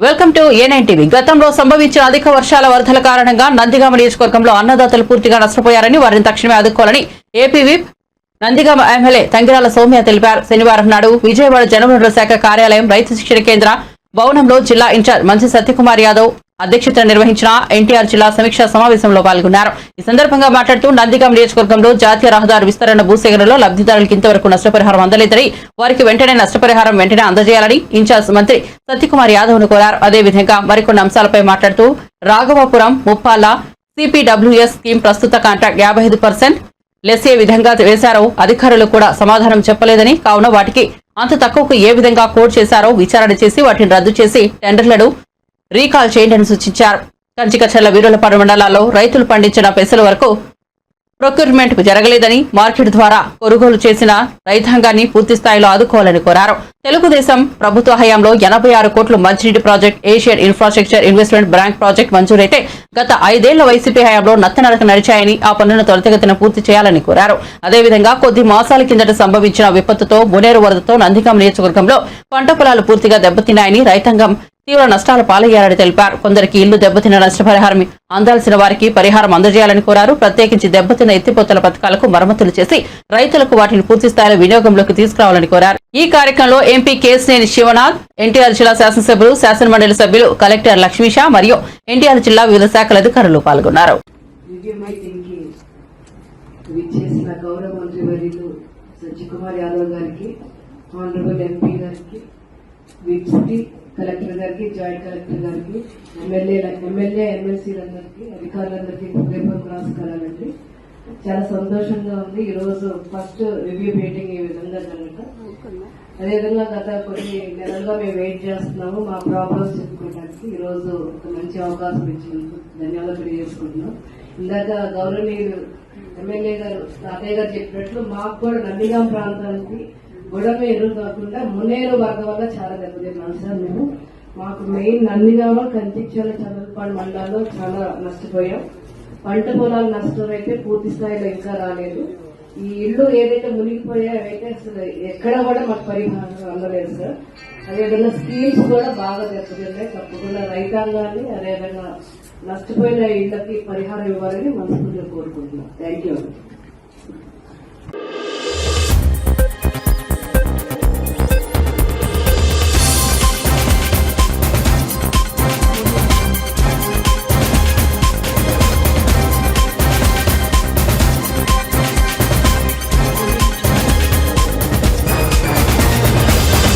Welcome to A TV. గతంలో సంభవించిన అధిక వర్షాల వరదల కారణంగా నందిగామ నియోజకవర్గంలో అన్నదాతలు పూర్తిగా నష్టపోయారని వారిని తక్షణమే ఆదుకోవాలని AP whip Nandigama MLA Thangirala Sowmya తెలిపారు. శనివారం నాడు విజయవాడ జనవనరుల శాఖ కార్యాలయం రైతు శిక్షణ కేంద్ర భవనంలో జిల్లా ఇన్ఛార్జ్ మంచి సత్యకుమార్ యాదవ్ అధ్యక్షతన నిర్వహించిన ఎన్టీఆర్ జిల్లా సమీక్షా సమావేశంలో పాల్గొన్నారు. ఈ సందర్భంగా మాట్లాడుతూ నందిగాం నియోజకవర్గంలో జాతీయ రహదారి విస్తరణ భూసేకరణలో లబ్ధిదారులకు ఇంతవరకు నష్టపరిహారం అందలేదని వారికి వెంటనే నష్టపరిహారం వెంటనే అందజేయాలని ఇన్ఛార్జ్ మంత్రి సత్యకుమార్ యాదవ్ను కోరారు అదేవిధంగా మరికొన్ని అంశాలపై మాట్లాడుతూ రాఘవపురం ముప్పాల సిపిడబ్ల్యూఎస్ స్కీమ్ ప్రస్తుత కాంట్రాక్ట్ యాభై ఐదు పర్సెంట్ లెస్ ఏ విధంగా వేశారో. అధికారులు కూడా సమాధానం చెప్పలేదని కావున వాటికి అంత తక్కువకు ఏ విధంగా కోడ్ చేశారో విచారణ చేసి వాటిని రద్దు చేసి టెండర్లను రీకాల్ చేయండి సూచించారు. కంచికచర్ల వీరులపాడు మండలాల్లో రైతులు పండించిన పెసల వరకు ప్రొక్యూర్మెంట్ జరగలేదని మార్కెట్ ద్వారా కొనుగోలు చేసిన రైతాంగాన్ని పూర్తి స్థాయిలో ఆదుకోవాలని కోరారు. తెలుగుదేశం ప్రభుత్వ హయాంలో ఎనభై ఆరు కోట్ల మంచినీటి project Asian infrastructure investment bank project మంజూరైతే గత ఐదేళ్ళ వైసీపీ హయాంలో నత్తనడక నడిచాయని ఆ పనులను త్వరితగతిన పూర్తి చేయాలని కోరారు. అదేవిధంగా కొద్ది మాసాల కిందట సంభవించిన విపత్తుతో మునేరు వరదతో నందిగం నియోజకవర్గంలో పంట పొలాలు పూర్తిగా దెబ్బతిన్నాయని రైతాంగం తీవ్ర నష్టాల పాలయ్యారని తెలిపారు. కొందరికి ఇల్లు దెబ్బతిన్న నష్టపరిహారం అందాల్సిన వారికి పరిహారం అందజేయాలని కోరారు. ప్రత్యేకించి దెబ్బతిన్న ఎత్తిపోతల పథకాలకు మరమ్మతులు చేసి రైతులకు వాటిని పూర్తి స్థాయిలో వినియోగంలోకి తీసుకురావాలని కోరారు. ఈ కార్యక్రమంలో ఎంపీ కేసినేని శివనాథ్ ఎన్టీఆర్ జిల్లా శాసనసభ్యులు శాసనమండలి సభ్యులు కలెక్టర్ లక్ష్మీషా మరియు ఎన్టీఆర్ జిల్లా వివిధ శాఖల అధికారులు పాల్గొన్నారు. దివ్యమై గౌరవ మంత్రి వర్యులు సత్యకుమార్ యాదవ్ గారికి ఆనరబుల్ ఎంపీ గారికి కలెక్టర్ గారికి జాయింట్ కలెక్టర్ గారికి ఎమ్మెల్యే ఎమ్మెల్యే ఎమ్మెల్సీలందరికీ అధికారులందరికీ హృదయపూర్వక నమస్కారాలండి. చాలా సంతోషంగా ఉంది. ఈ రోజు ఫస్ట్ రివ్యూ మీటింగ్ ఈ విధంగా జరగటం అదేవిధంగా గత కొన్ని నెలలుగా మేము వెయిట్ చేస్తున్నాము. మా ప్రాబ్లమ్స్ చెప్పుకోవడానికి ఈ రోజు ఒక మంచి అవకాశం ఇచ్చినందుకు ధన్యవాదాలు తెలియజేసుకుంటున్నాం. ఇందాక గౌరవనీయులు ఎమ్మెల్యే గారు తాతయ్య గారు చెప్పినట్లు మాకు కూడా నందిగాం ప్రాంతానికి గొడవ ఎదురు కాకుండా మున్నేరు వర్గం వల్ల చాలా దెబ్బతిన్నాం సార్ మేము. మాకు మెయిన్ నందిగామ కంచిచ్చాల చంద్రపాడు మండలాల్లో చాలా నష్టపోయాం. పంట పొలాలు నష్టం అయితే పూర్తి స్థాయిలో ఇంకా రాలేదు. ఈ ఇల్లు ఏదైతే మునిగిపోయాయో అవైతే అసలు ఎక్కడ కూడా మాకు పరిహారం అందలేదు సార్. అదేవిధంగా స్కీమ్స్ కూడా బాగా దెబ్బతిన్నాయి. తప్పకుండా రైతాంగాన్ని అదేవిధంగా నష్టపోయిన ఇళ్ళకి పరిహారం ఇవ్వాలని మనస్ఫూర్తిగా కోరుకుంటున్నాం. Thank you.